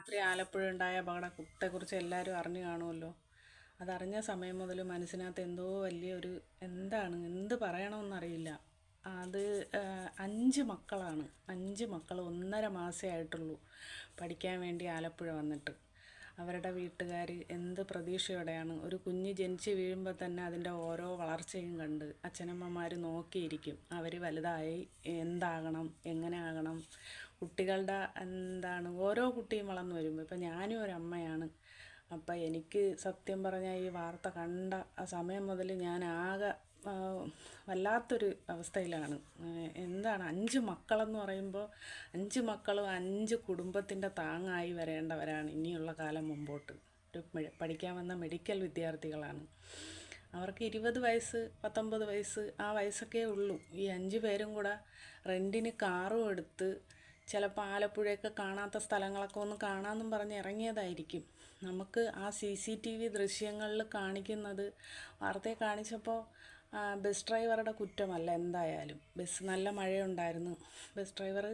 രാത്രി ആലപ്പുഴ ഉണ്ടായ അപകടത്തെക്കുറിച്ച് എല്ലാവരും അറിഞ്ഞു കാണുമല്ലോ. അതറിഞ്ഞ സമയം മുതൽ മനസ്സിനകത്ത് എന്തോ വലിയൊരു എന്താണ് എന്ത് പറയണമെന്നറിയില്ല അത് അഞ്ച് മക്കളാണ്. അഞ്ച് മക്കൾ ഒന്നര മാസേ ആയിട്ടുള്ളൂ പഠിക്കാൻ വേണ്ടി ആലപ്പുഴ വന്നിട്ട്. അവരുടെ വീട്ടുകാർ എന്ത് പ്രതീക്ഷയോടെയാണ്. ഒരു കുഞ്ഞ് ജനിച്ച് വീഴുമ്പോൾ തന്നെ അതിന്റെ ഓരോ വളർച്ചയും കണ്ട് അച്ഛനമ്മമാർ നോക്കിയിരിക്കും. അവർ വലുതായി എന്താകണം എങ്ങനെ ആകണം കുട്ടികളുടെ എന്താണ് ഓരോ കുട്ടിയും വളർന്നു വരുമ്പോൾ ഇപ്പം ഞാനും ഒരു അമ്മയാണ്. അപ്പം എനിക്ക് സത്യം പറഞ്ഞാൽ ഈ വാർത്ത കണ്ട ആ സമയം മുതൽ ഞാൻ ആകെ വല്ലാത്തൊരു അവസ്ഥയിലാണ്. എന്താണ് അഞ്ച് മക്കളെന്ന് പറയുമ്പോൾ അഞ്ച് മക്കളും അഞ്ച് കുടുംബത്തിന്റെ താങ്ങായി വരേണ്ടവരാണ് ഇനിയുള്ള കാലം മുമ്പോട്ട്. ഒരു പഠിക്കാൻ വന്ന മെഡിക്കൽ വിദ്യാർത്ഥികളാണ്. അവർക്ക് ഇരുപത് വയസ്സ് പത്തൊമ്പത് വയസ്സ് ആ വയസ്സൊക്കെ ഉള്ളൂ. ഈ അഞ്ച് പേരും കൂടെ റെന്റിന് കാറും എടുത്ത് ചിലപ്പോൾ ആലപ്പുഴയൊക്കെ കാണാത്ത സ്ഥലങ്ങളൊക്കെ ഒന്ന് കാണാമെന്നും പറഞ്ഞ് ഇറങ്ങിയതായിരിക്കും. നമുക്ക് ആ സി സി ടി വി ദൃശ്യങ്ങളിൽ കാണിക്കുന്നത് വാർത്തയെ കാണിച്ചപ്പോൾ ബസ് ഡ്രൈവറുടെ കുറ്റമല്ല എന്തായാലും. ബസ് നല്ല മഴയുണ്ടായിരുന്നു. ബസ് ഡ്രൈവർ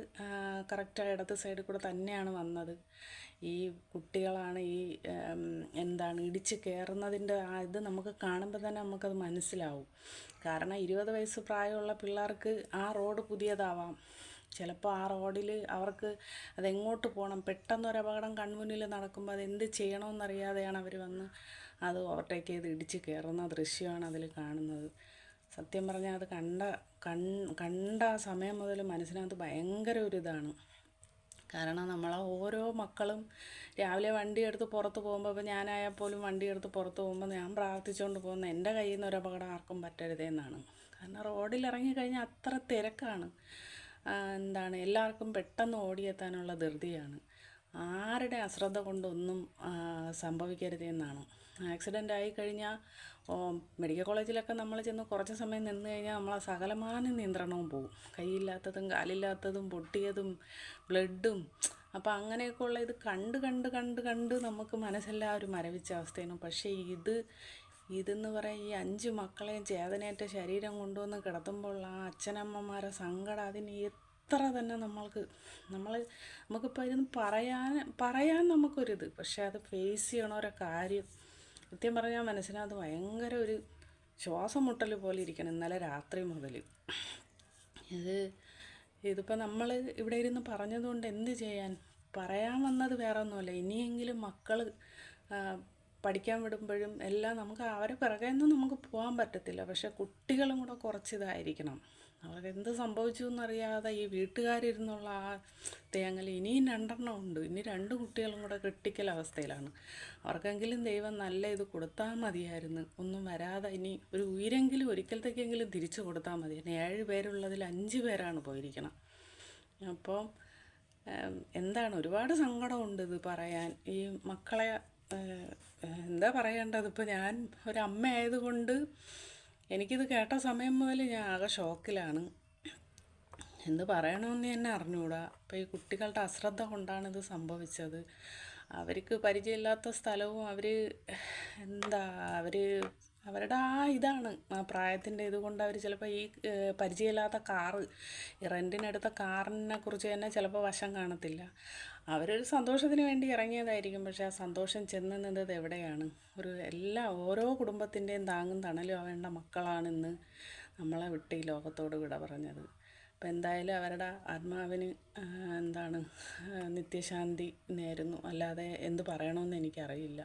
കറക്റ്റ് ഇടത്ത് സൈഡിൽ കൂടെ തന്നെയാണ് വന്നത്. ഈ കുട്ടികളാണ് ഈ എന്താണ് ഇടിച്ച് കയറുന്നതിന്റെ ആ ഇത് നമുക്ക് കാണുമ്പോൾ തന്നെ നമുക്കത് മനസ്സിലാവും. കാരണം ഇരുപത് വയസ്സ് പ്രായമുള്ള പിള്ളേർക്ക് ആ റോഡ് പുതിയതാവാം. ചിലപ്പോൾ ആ റോഡിൽ അവർക്ക് അതെങ്ങോട്ട് പോകണം പെട്ടെന്നൊരു അപകടം കൺമുന്നിൽ നടക്കുമ്പോൾ അതെന്ത് ചെയ്യണമെന്നറിയാതെയാണ് അവർ വന്ന് അത് ഓവർടേക്ക് ചെയ്ത് ഇടിച്ച് കയറുന്ന ദൃശ്യമാണ് അതിൽ കാണുന്നത്. സത്യം പറഞ്ഞാൽ അത് കണ്ട കൺ കണ്ട സമയം മുതൽ മനസ്സിനകത്ത് ഭയങ്കര ഒരു ഇതാണ്. കാരണം നമ്മളെ ഓരോ മക്കളും രാവിലെ വണ്ടി എടുത്ത് പുറത്ത് പോകുമ്പോൾ ഇപ്പോൾ ഞാനായാൽ പോലും വണ്ടി എടുത്ത് പുറത്ത് പോകുമ്പോൾ ഞാൻ പ്രാർത്ഥിച്ചുകൊണ്ട് പോകുന്ന എന്റെ കയ്യിൽ നിന്ന് ഒരു അപകടം ആർക്കും പറ്റരുതേ എന്നാണ് കാരണം റോഡിൽ ഇറങ്ങി ഇറങ്ങിക്കഴിഞ്ഞാൽ അത്ര തിരക്കാണ്. എന്താണ് എല്ലാവർക്കും പെട്ടെന്ന് ഓടിയെത്താനുള്ള ധൃതിയാണ്. ആരുടെ അശ്രദ്ധ കൊണ്ടൊന്നും സംഭവിക്കരുത് എന്നാണ്. ആക്സിഡന്റ് ആയിക്കഴിഞ്ഞാൽ മെഡിക്കൽ കോളേജിലൊക്കെ നമ്മൾ ചെന്ന് കുറച്ച് സമയം നിന്ന് കഴിഞ്ഞാൽ നമ്മളെ സകലമാന നിയന്ത്രണവും പോകും. കൈയില്ലാത്തതും കാലില്ലാത്തതും പൊട്ടിയതും ബ്ലഡും. അപ്പോൾ അങ്ങനെയൊക്കെ ഉള്ള ഇത് കണ്ട് കണ്ട് കണ്ട് കണ്ട് നമുക്ക് മനസ്സെല്ലാം ഒരു മരവിച്ച അവസ്ഥയാണ്. പക്ഷേ ഇത് ഇതെന്ന് പറയാൻ ഈ അഞ്ച് മക്കളെയും ചേതനേറ്റ ശരീരം കൊണ്ടുവന്ന് കിടത്തുമ്പോൾ ആ അച്ഛനമ്മമാരെ സങ്കടം അതിന് എത്ര തന്നെ നമ്മൾക്ക് നമ്മൾ നമുക്കിപ്പോൾ ഇതൊന്ന് പറയാൻ പറയാൻ നമുക്കൊരിത്. പക്ഷേ അത് ഫേസ് ചെയ്യണ കാര്യം. സത്യം പറഞ്ഞാൽ മനസ്സിനകത്ത് ഭയങ്കര ഒരു ശ്വാസം മുട്ടൽ പോലെ ഇരിക്കണം ഇന്നലെ രാത്രി മുതൽ. ഇത് ഇതിപ്പോൾ നമ്മൾ ഇവിടെ ഇരുന്ന് പറഞ്ഞതുകൊണ്ട് എന്ത് ചെയ്യാൻ? പറയാൻ വന്നത് വേറെ ഒന്നുമല്ല ഇനിയെങ്കിലും മക്കൾ പഠിക്കാൻ വിടുമ്പോഴും എല്ലാം നമുക്ക് അവരെ പിറകെ ഒന്നും നമുക്ക് പോകാൻ പറ്റത്തില്ല. പക്ഷേ കുട്ടികളും കൂടെ കുറച്ച് ഇതായിരിക്കണം എന്ത് സംഭവിച്ചു എന്നറിയാതെ ഈ വീട്ടുകാരിരുന്നുള്ള ആ തേങ്ങൽ ഇനിയും രണ്ടെണ്ണം ഉണ്ട്. ഇനി രണ്ട് കുട്ടികളും കൂടെ ക്രിട്ടിക്കൽ അവസ്ഥയിലാണ്. അവർക്കെങ്കിലും ദൈവം നല്ല ഇത് കൊടുത്താൽ മതിയായിരുന്നു. ഒന്നും വരാതെ ഇനി ഒരു ഉയരെങ്കിലും ഒരിക്കലത്തേക്കെങ്കിലും തിരിച്ചു കൊടുത്താൽ മതി. ഏഴ് പേരുള്ളതിൽ അഞ്ച് പേരാണ് പോയിരിക്കണം. അപ്പോൾ എന്താണ്? ഒരുപാട് സങ്കടമുണ്ട് ഇത് പറയാൻ. ഈ മക്കളെ എന്താ പറയേണ്ടത്? ഇപ്പോൾ ഞാൻ ഒരമ്മ ആയതുകൊണ്ട് എനിക്കിത് കേട്ട സമയം മുതൽ ഞാൻ ആകെ ഷോക്കിലാണ്. എന്ത് പറയണമെന്ന് തന്നെ അറിഞ്ഞുകൂടാ അപ്പോൾ ഈ കുട്ടികളുടെ അശ്രദ്ധ കൊണ്ടാണ് ഇത് സംഭവിച്ചത്. അവർക്ക് പരിചയമില്ലാത്ത സ്ഥലവും അവർ എന്താ അവർ അവരുടെ ആ ഇതാണ്. ആ പ്രായത്തിന്റെ ഇതുകൊണ്ട് അവർ ചിലപ്പോൾ ഈ പരിചയമില്ലാത്ത കാറ് റെന്റിനെടുത്ത കാറിനെ കുറിച്ച് തന്നെ ചിലപ്പോൾ വശം കാണത്തില്ല. അവരൊരു സന്തോഷത്തിന് വേണ്ടി ഇറങ്ങിയതായിരിക്കും. പക്ഷേ ആ സന്തോഷം ചെന്ന് നിന്നത് എവിടെയാണ്? ഒരു എല്ലാ ഓരോ കുടുംബത്തിന്റെയും താങ്ങും തണലും ആവേണ്ട മക്കളാണിന്ന് നമ്മളെ വിട്ട് ഈ ലോകത്തോട് വിട പറഞ്ഞത്. അപ്പം എന്തായാലും അവരുടെ ആത്മാവിന് എന്താണ് നിത്യശാന്തി നേരുന്നു. അല്ലാതെ എന്ത് പറയണമെന്ന് എനിക്കറിയില്ല.